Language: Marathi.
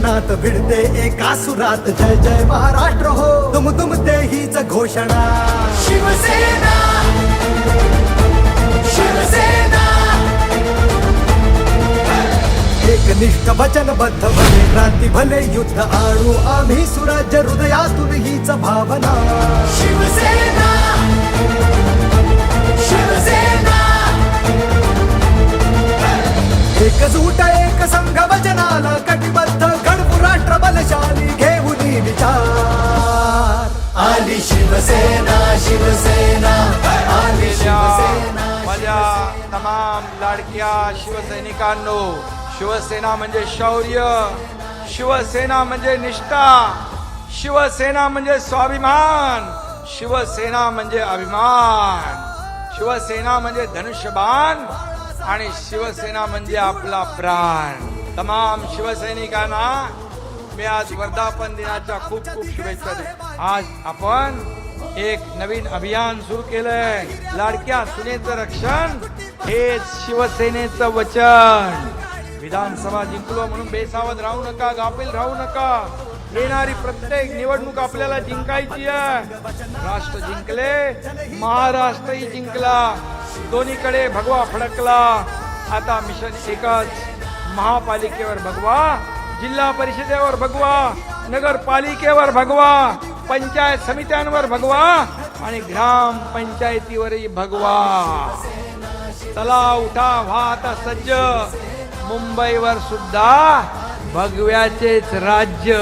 मैदानात भिडते एका सुरात जय जय महाराष्ट्र हो. तुम तुम ते हीच घोषणा. शिवसेना शिवसेना. एकनिष्ठ वचनबद्ध भले क्रांती भले युद्ध आणू. आम्ही सुराज्य हृदयातून हीच भावना. शिवसेना. शिवसेना शिवसेना शिवसेना माझ्या तमाम लाडक्या शिवसैनिकांनो शिवसेना म्हणजे शौर्य शिवसेना म्हणजे निष्ठा शिवसेना म्हणजे स्वाभिमान शिवसेना म्हणजे अभिमान शिवसेना म्हणजे धनुष्यबाण आणि शिवसेना म्हणजे आपला प्राण. तमाम शिवसैनिकांना मी आज वर्धापन दिनाच्या खूप खूप शुभेच्छा देतो. आज आपण एक नवीन अभियान सुरू केलंय. लाडक्या सुनेचं रक्षण हेच शिवसेनेचं वचन. विधानसभा जिंकलो म्हणून बेसावध राहू नका गाफील राहू नका. येणारी प्रत्येक निवडणूक आपल्याला जिंकायची आहे. राष्ट्र जिंकले महाराष्ट्रही जिंकला. दोन्हीकडे भगवा फडकला. आता मिशन एकच महापालिकेवर भगवा जिल्हा परिषदेवर भगवा नगरपालिकेवर भगवा. पंचायत समित्यांवर भगवा आणि ग्राम पंचायतीवरही भगवा. तला उठा व्हा आता सज्ज. मुंबईवर सुद्धा भगव्याचेच राज्य.